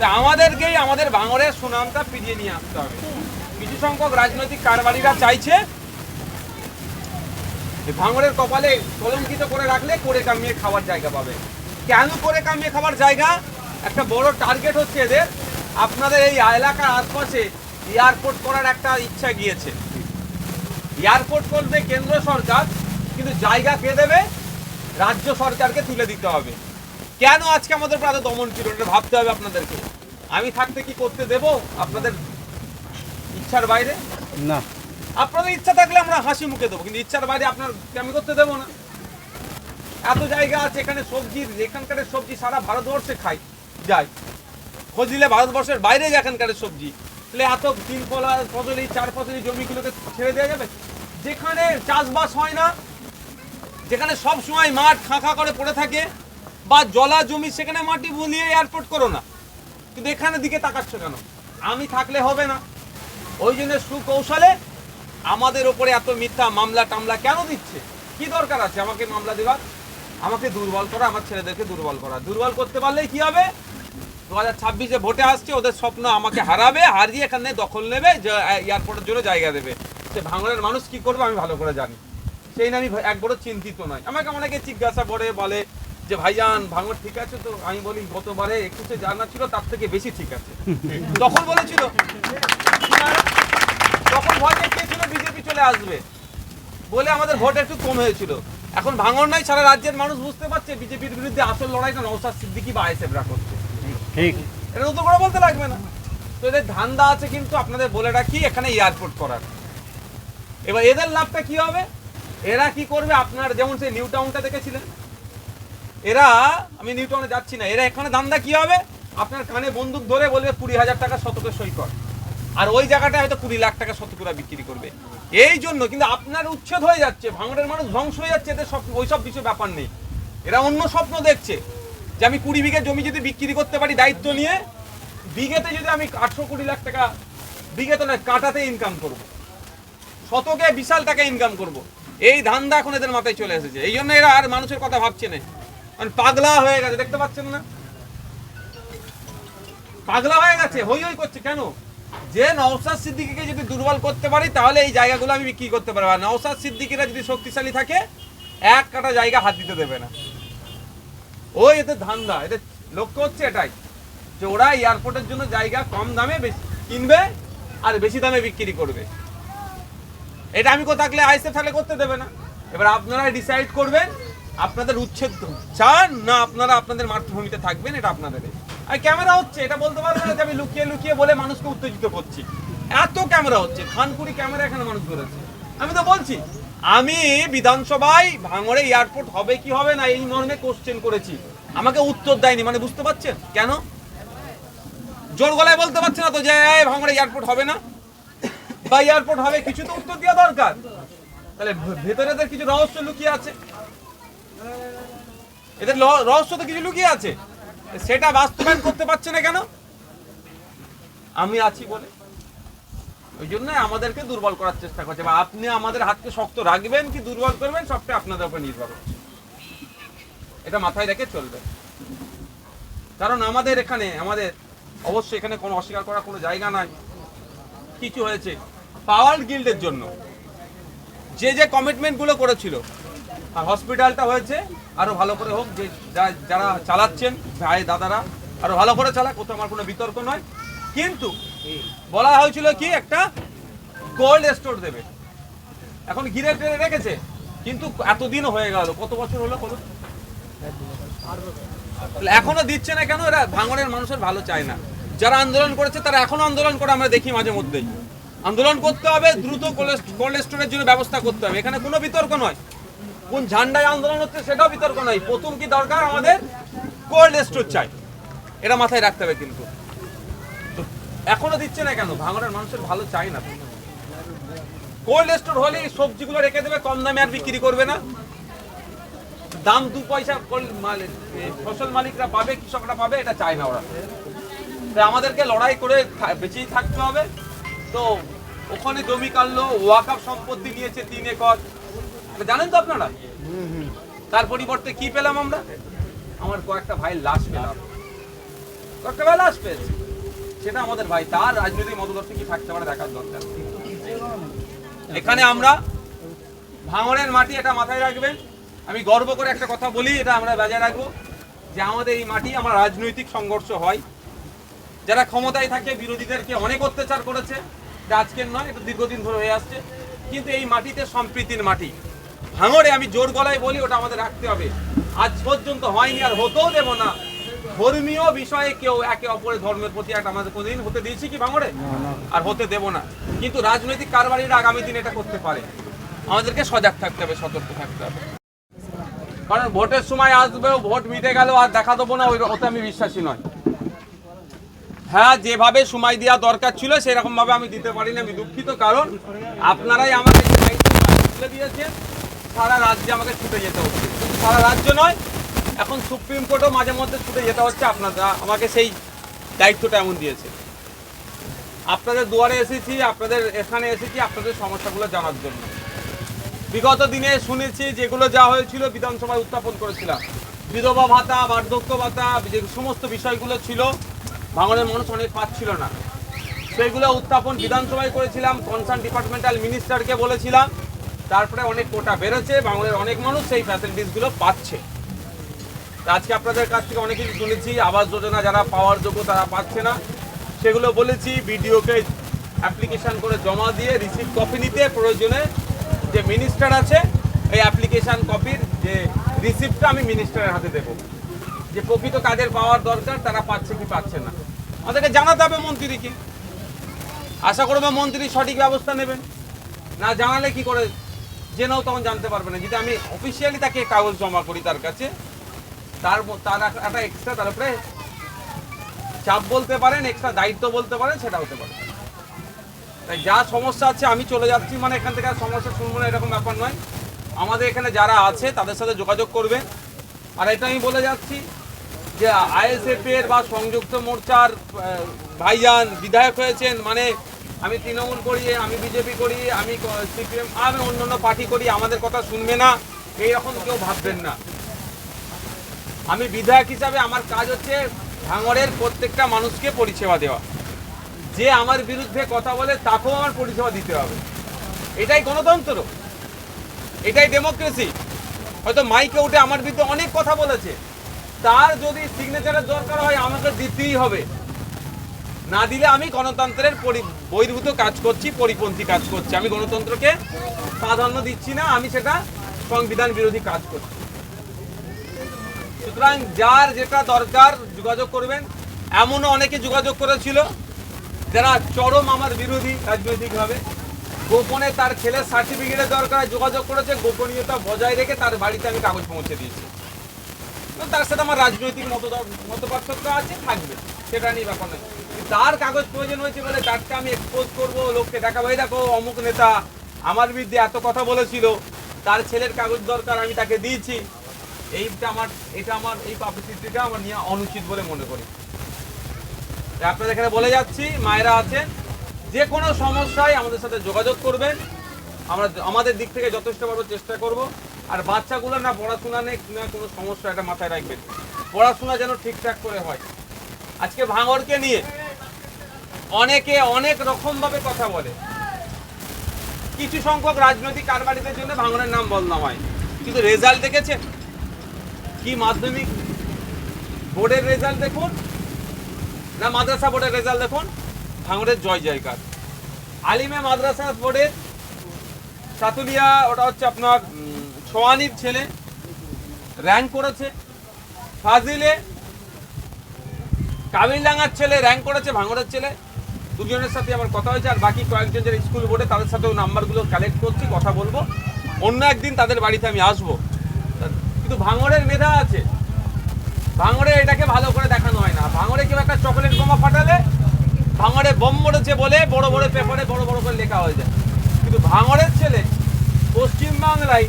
তা আমাদেরকেই আমাদের ভাঙরের সুনামটা ফিরিয়ে নিয়ে আসতে হবে। কিছু সংখ্যক রাজনৈতিক কারবারিরা চাইছে এই ভাঙরের কপালে কলঙ্কিত করে রাখলে করে কামিয়ে খাওয়ার জায়গা পাবে। কেন করে কামিয়ে খাওয়ার জায়গা? একটা বড় টার্গেট হচ্ছে এদের। আপনাদের এই এলাকার আশপাশে এয়ারপোর্ট করার একটা ইচ্ছা গিয়েছে। এয়ারপোর্ট করবে কেন্দ্র সরকার, কিন্তু জায়গা কে দেবে? রাজ্য সরকারকে তুলে দিতে হবে। কেন আজকে আমাদের প্রায় দমন ছিল এটা ভাবতে হবে আপনাদেরকে? আমি থাকতে কি করতে দেব আপনাদের ইচ্ছার বাইরে? না। আপনাদের ইচ্ছা থাকলে আমরা হাসি মুখে দেবো কিন্তু ইচ্ছার বাইরে আপনার আমি করতে দেবো না? এত জায়গা আছে এখানে সবজির এখানকার সবজি সারা ভারতবর্ষে খাই যায় খোঁজ নিলে ভারতবর্ষের বাইরে এখানকার সবজি। তাহলে এত তিন ফলা ফসলি চার ফসলি জমিগুলোকে ছেড়ে দেওয়া যাবে? যেখানে চাষবাস হয় না যেখানে সব সময় মাঠ খাঁখা করে পড়ে থাকে বা জলা জমি, সেখানে মাটি বুলিয়ে এয়ারপোর্ট করো না। কিন্তু এখানে দিকে তাকাচ্ছ কেন? আমি থাকলে হবে না। ওই জন্য সুকৌশলে আমাদের ওপরে এত মিথ্যা মামলা টামলা কেন দিচ্ছে? কি দরকার আছে আমাকে মামলা দেওয়ার আমাকে দুর্বল করা, আমার ছেলেদেরকে দুর্বল করা। দুর্বল করতে পারলেই কি হবে? দু হাজার ছাব্বিশে ভোটে আসছে, ওদের স্বপ্ন আমাকে হারাবে, হারিয়ে এখানে দখল নেবে এয়ারপোর্টের জন্য জায়গা দেবে। সে ভাঙনের মানুষ কি করবে আমি ভালো করে জানি। সেই নিয়ে আমি এক বড় চিন্তিত নয় আমাকে অনেকে জিজ্ঞাসা করে, বলে যে ভাইজান ভাঙর ঠিক আছে তো? আমি বলি গতবারে একুশে জানা ছিল তার থেকে বেশি ঠিক আছে। তখন বলেছিল। তখন ভয় দেখিয়েছিল বিজেপি চলে আসবে। বলে আমাদের ভোট একটু কম হয়েছিল। এখন ভাঙন নাই সারা রাজ্যের মানুষ বুঝতে পারছে বিজেপির বিরুদ্ধে আসল লড়াইটা নৌসাদ সিদ্দিকি বা আইসেফরা করছে। ঠিক। এটা নতুন করে বলতে লাগবে না। তো এদের ধান্দা আছে কিন্তু আপনাদের বলে রাখি এখানে এয়ারপোর্ট করার। এবার এদের লাভটা কি হবে? এরা কি করবে? আপনার যেমন সেই নিউ টাউনটা দেখেছিলেন? এরা, আমি নিউ টাউনে যাচ্ছি না, এরা এখানে ধান্দা কি হবে? আপনার কানে বন্দুক ধরে বলবে কুড়ি হাজার টাকা শতকের সই কর। আর ওই জায়গাটা হয়তো কুড়ি লাখ টাকা শতকরা বিক্রি করবে। এই জন্য কিন্তু আপনার উচ্ছেদ হয়ে যাচ্ছে, ভাঙড়ের মানুষ ধ্বংস হয়ে যাচ্ছে, এদের ওই সব কিছু ব্যাপার নেই। এরা অন্য স্বপ্ন দেখছে যে আমি কুড়ি বিঘে জমি যদি বিক্রি করতে পারি দায়িত্ব নিয়ে, বিঘেতে যদি আমি আটশো কুড়ি লাখ টাকা, বিঘেতে নয়, কাটাতে ইনকাম করব। শতকে বিশাল টাকা ইনকাম করব। এই ধান্দা এখন এদের মাথায় চলে এসেছে। এই জন্য এরা আর মানুষের কথা ভাবছে না। পাগলা হয়ে গেছে, দেখতে পাচ্ছেন না? পাগলা হয়ে গেছে, হই হই করছে, কেন? যে নওসাদ সিদ্দিকিকে যদি দুর্বল করতে পারি, তাহলে এই জায়গাগুলো আমি বিক্রি করতে পারব। আর নওসাদ সিদ্দিকিরা যদি শক্তিশালী থাকে, এক কাটা জায়গা হাত দিতে দেবে না। ওই এদের ধান্দা, এদের লক্ষ্য হচ্ছে এটাই, যে ওরা এয়ারপোর্টের জন্য জায়গা কম দামে বেশি কিনবে আর বেশি দামে বিক্রি করবে। এটা আমি থাকলে আইসে থাকলে করতে দেবে না। এবার আপনারা ডিসাইড করবেন আপনাদের উচ্ছেদ চান? না, আপনারা আপনাদের মাতৃভূমিতে থাকবেন, এটা আপনাদের। আর ক্যামেরা হচ্ছে, এটা বলতে পারব না যে আমি লুকিয়ে লুকিয়ে বলে মানুষকে উত্তেজিত করছি। এত ক্যামেরা হচ্ছে খানপুরি ক্যামেরা এখানে মানুষ ধরেছে। আমি তো বলছি, আমি বিধানসভায় ভাঙড়ে এয়ারপোর্ট হবে কি হবে না, এই মর্মে কোশ্চেন করেছি। আমাকে উত্তর দেয়নি মানে বুঝতে পারছেন? কেন? জোর গলায় বলতে পারছে না তো যে ভাঙড়ে এয়ারপোর্ট হবে না? বা এয়ারপোর্ট হবে, কিছু তো উত্তর দেওয়া দরকার। তাহলে ভেতরে কিছু রহস্য লুকিয়ে আছে। এদের রহস্য তো কিছু লুকিয়ে আছে? সেটা বাস্তবায়ন করতে পারছে না কেন? আমি আছি বলে। ওই জন্য আমাদেরকে দুর্বল করার চেষ্টা করছে। বা আপনি আমাদের হাতকে শক্ত রাখবেন কি দুর্বল করবেন, সবটা আপনাদের উপর নির্ভর করছে। এটা মাথায় রেখে চলবে। কারণ আমাদের এখানে, আমাদের অবশ্যই এখানে কোনো অস্বীকার করার কোনো জায়গা নাই। কিছু হয়েছে। পাওয়ার গিল্ডের জন্য। যে যে কমিটমেন্টগুলো করেছিল আর হসপিটালটা হয়েছে। আরও ভালো করে হোক, যে যারা চালাচ্ছেন, ভাই, দাদারা, আরও ভালো করে চালাক, কোথাও আমার কোনো বিতর্ক নয়। কিন্তু বলা হয়েছিল কি, একটা কোল্ড স্টোর দেবে। এখন ঘিরে টেরে রেখেছে, কিন্তু এতদিনও হয়ে গেল, কত বছর হলো তাহলে এখনও দিচ্ছে না কেন? এরা ভাঙনের মানুষের ভালো চায় না। যারা আন্দোলন করেছে, তারা এখনও আন্দোলন করে, আমরা দেখি মাঝে মধ্যেই। আন্দোলন করতে হবে, দ্রুত কোল্ড স্টোরের জন্য ব্যবস্থা করতে হবে। এখানে কোনো বিতর্ক নয়। কোন ঝান্ডায় আন্দোলন হচ্ছে সেটাও বিতর্ক নয় প্রথম কি দরকার? আমাদের কোল্ড স্টোর চাই। এটা মাথায় রাখতে হবে কিন্তু। এখনও দিচ্ছে না কেন? ভাঙনের মানুষের ভালো চাই না। কোল্ড স্টোর হলে এই সবজিগুলো রেখে দেবে, কম দামে আর বিক্রি করবে না। দাম দু পয়সা ফসল মালিকরা পাবে, কৃষকরা পাবে, এটা চায় না ওরা। তাই আমাদেরকে লড়াই করে বেঁচেই থাকতে হবে। তো ওখানে জমি কাটলো ওয়াকাপ সম্পত্তি নিয়েছে তিন একর। জানেন তো আপনারা? তার পরিবর্তে কি পেলাম আমরা? আমার কয়েকটা ভাই লাশ পেলাম। ডক্টর বেলাস পেয়েছে। সেটা আমাদের ভাই। তার রাজনৈতিক মতদর্শী কি থাকতে পারে দেখার দরকার। এখানে আমরা ভাঙড়ের মাটি এটা মাথায় রাখবেন। আমি গর্ব করে একটা কথা বলি, এটা আমরা বজায় রাখব যে আমাদের এই মাটি আমার রাজনৈতিক সংঘর্ষ হয়। যারা ক্ষমতায় থাকে, বিরোধীদেরকে অনেক অত্যাচার করেছে। আজকের নয়, এটা দীর্ঘদিন ধরে হয়ে আসছে। কিন্তু এই মাটিতে সম্প্রীতির মাটি। ভাঙড়ে আমি জোর গলায় বলি ওটা আমাদের রাখতে হবে। আজ পর্যন্ত হয়নি আর হতেও দেব না। ধর্মীয় বিষয়ে কেউ একে অপরের ধর্মের প্রতি একটা আমাদের কোনোদিন হতে দিয়েছি কি ভাঙড়ে? আর হতে দেব না। কিন্তু রাজনৈতিক কারবারিরা আগামী দিন এটা করতে পারে। আমাদেরকে সজাগ থাকতে হবে সতর্ক থাকতে হবে। কারণ ভোটের সময় আসবে ভোট মিটে গেল আর দেখা দেবো না ওই ওতে আমি বিশ্বাসী নয় হ্যাঁ যেভাবে সময় দেওয়া দরকার ছিল সেরকম ভাবে আমি দিতে পারিনি। আমি দুঃখিত কারণ আপনারাই আমাকে দিয়েছেন সারা রাজ্যে আমাকে ছুটে যেতে হচ্ছে। সারা রাজ্য নয়, এখন সুপ্রিম কোর্টও মাঝে মধ্যে ছুটে যেতে হচ্ছে, আপনারা, আমাকে সেই দায়িত্বটা এমন দিয়েছে। আপনাদের দুয়ারে এসেছি, আপনাদের এখানে এসেছি, আপনাদের সমস্যাগুলো জানার জন্য। বিগত দিনে শুনেছি, যেগুলো যা হয়েছিল বিধানসভায় উত্থাপন করেছিলাম। বিধবা ভাতা, বার্ধক্য ভাতা, যে সমস্ত বিষয়গুলো ছিল, ভাঙনের মানুষ অনেক পাচ্ছিল না। সেইগুলো উত্থাপন বিধানসভায় করেছিলাম কনসার্ন ডিপার্টমেন্টাল মিনিস্টারকে বলেছিলাম। তারপরে অনেক কোটা বেড়েছে বাংলার অনেক মানুষ সেই ফ্যাসিলিটিসগুলো পাচ্ছে। আজকে আপনাদের কাছ থেকে অনেক কিছু শুনেছি, আবাস যোজনা যারা পাওয়ার যোগ্য তারা পাচ্ছে না। সেগুলো বলেছি বিডিওকে অ্যাপ্লিকেশন করে জমা দিয়ে রিসিভ কপি নিতে প্রয়োজনে যে মিনিস্টার আছে, এই অ্যাপ্লিকেশন কপির যে রিসিপ্টটা আমি মিনিস্টারের হাতে দেবো। যে প্রকৃত কাজের পাওয়ার দরকার, তারা পাচ্ছে কি পাচ্ছে না। আমাদেরকে জানাতে হবে মন্ত্রীকে। আশা করব মন্ত্রী সঠিক ব্যবস্থা নেবেন। না জানালে কি করে জেনেও তখন জানতে পারবে না। যদি আমি অফিসিয়ালি তাকে কাগজ জমা করি তার কাছে, তার তার এক- একটা এক্সট্রা তার উপরে চাপ বলতে পারেন এক্সট্রা দায়িত্ব বলতে পারেন, সেটা হতে পারে। তাই যা সমস্যা আছে, আমি চলে যাচ্ছি মানে এখান থেকে আর সমস্যা শুনব না, এরকম ব্যাপার নয়। আমাদের এখানে যারা আছে, তাদের সাথে যোগাযোগ করবেন। আর এটা আমি বলে যাচ্ছি যে আইএসএফ এর বা সংযুক্ত মোর্চার ভাইজান বিধায়ক হয়েছেন মানে আমি তৃণমূল করি, আমি বিজেপি করি, আমি সিপিএম, আমি অন্যান্য পার্টি করি, আমাদের কথা শুনবে না। এইরকম কেউ ভাববেন না। আমি বিধায়ক হিসাবে আমার কাজ হচ্ছে ভাঙড়ের প্রত্যেকটা মানুষকে পরিষেবা দেওয়া। যে আমার বিরুদ্ধে কথা বলে তাকেও আমার পরিষেবা দিতে হবে। এটাই গণতন্ত্র। এটাই ডেমোক্রেসি। হয়তো মাইকে উঠে আমার বিরুদ্ধে অনেক কথা বলেছে। তার যদি সিগনেচারের দরকার হয়, আমাকে দিতেই হবে। না দিলে আমি গণতন্ত্রের বহির্ভূত কাজ করছি, পরিপন্থী কাজ করছি। আমি গণতন্ত্রকে প্রাধান্য দিচ্ছি না, আমি সেটা সংবিধান বিরোধী কাজ করছি। সুতরাং যার যেটা দরকার যোগাযোগ করবেন। এমনও অনেকে যোগাযোগ করেছিল, যারা চরম আমার বিরোধী রাজনৈতিকভাবে। গোপনে তার ছেলের সার্টিফিকেটের দরকার, যোগাযোগ করেছে, গোপনীয়তা বজায় রেখে তার বাড়িতে আমি কাগজ পৌঁছে দিয়েছি। তার সাথে আমার রাজনৈতিক মত মত পার্থক্য আছে, থাকবে। সেটা নিয়ে ব্যাপার নয়। তার কাগজ প্রয়োজন হয়েছে বলে তারকে আমি এক্সপোজ করব, লোককে দেখাবো। এই দেখো, অমুক নেতা আমার বিরুদ্ধে এত কথা বলেছিল। তার ছেলের কাগজ দরকার, আমি তাকে দিয়েছি। এইটা আমার, এটা আমার, এই পাবলিসিটিটা আমার নিয়ে অনুচিত বলে মনে করি। আপনাদের এখানে বলে যাচ্ছি, মায়েরা আছেন। যে কোনো সমস্যায় আমাদের সাথে যোগাযোগ করবেন। আমরা আমাদের দিক থেকে যথেষ্ট পারব চেষ্টা করব। আর বাচ্চাগুলো না পড়াশোনা নেই, না কোনো সমস্যা, এটা মাথায় রাখবেন। পড়াশোনা যেন ঠিকঠাক করে হয়। আজকে ভাঙরকে নিয়ে অনেকে অনেক রকমভাবে কথা বলে। কিছু সংখ্যক রাজনৈতিক কারবারিদের জন্য ভাঙনের নাম বদনাম হয়। কিন্তু রেজাল্ট দেখেছেন? কি মাধ্যমিক বোর্ডের রেজাল্ট দেখুন? না মাদ্রাসা বোর্ডের রেজাল্ট দেখুন? ভাঙড়ের জয় জয়কার। আলিমে মাদ্রাসা বোর্ডের সাতুলিয়া, ওটা হচ্ছে আপনার সোয়ানির ছেলে র্যাঙ্ক করেছে। ফাজিলে কামিলডাঙ্গার ছেলে, র্যাঙ্ক করেছে, ভাঙড়ের ছেলে। দুজনের সাথে আমার কথা হয়েছে, আর বাকি কয়েকজন যারা স্কুল বোর্ডে তাদের সাথেও নাম্বারগুলো কালেক্ট করছি, কথা বলব। অন্য একদিন তাদের বাড়িতে আমি আসব। কিন্তু ভাঙড়ের মেধা আছে। ভাঙড়ে এটাকে ভালো করে দেখানো হয় না। ভাঙড়ে কেউ একটা চকলেট বোমা ফাটালে, ভাঙড়ে বোম মরেছে বলে বড় বড় পেপারে বড় বড় করে লেখা হয়ে যায়। কিন্তু ভাঙড়ের ছেলে, পশ্চিমবাংলায়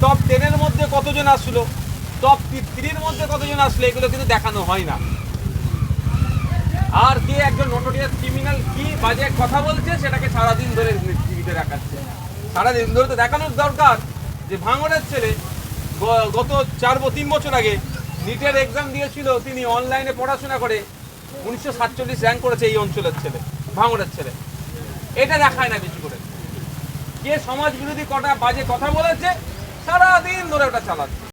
টপ টেনের মধ্যে কতজন আসলো? টপ থ্রির মধ্যে কতজন আসলো? এগুলো কিন্তু দেখানো হয় না। আর কে একজন নোটোরিয়াস ক্রিমিনাল কি বাজে কথা বলছে সেটাকে সারাদিন ধরে টিভিতে দেখাচ্ছে। সারাদিন ধরে তো দেখানোর দরকার যে ভাঙড়ের ছেলে গত চার তিন বছর আগে নিটের এক্সাম দিয়েছিল, তিনি অনলাইনে পড়াশোনা করে উনিশশো সাতচল্লিশ র্যাঙ্ক করেছে এই অঞ্চলের ছেলে ভাঙড়ের ছেলে। এটা দেখায় না বেশি করে। কে সমাজ বিরোধী কটা বাজে কথা বলেছে, সারাদিন ধরে ওটা চালাচ্ছে।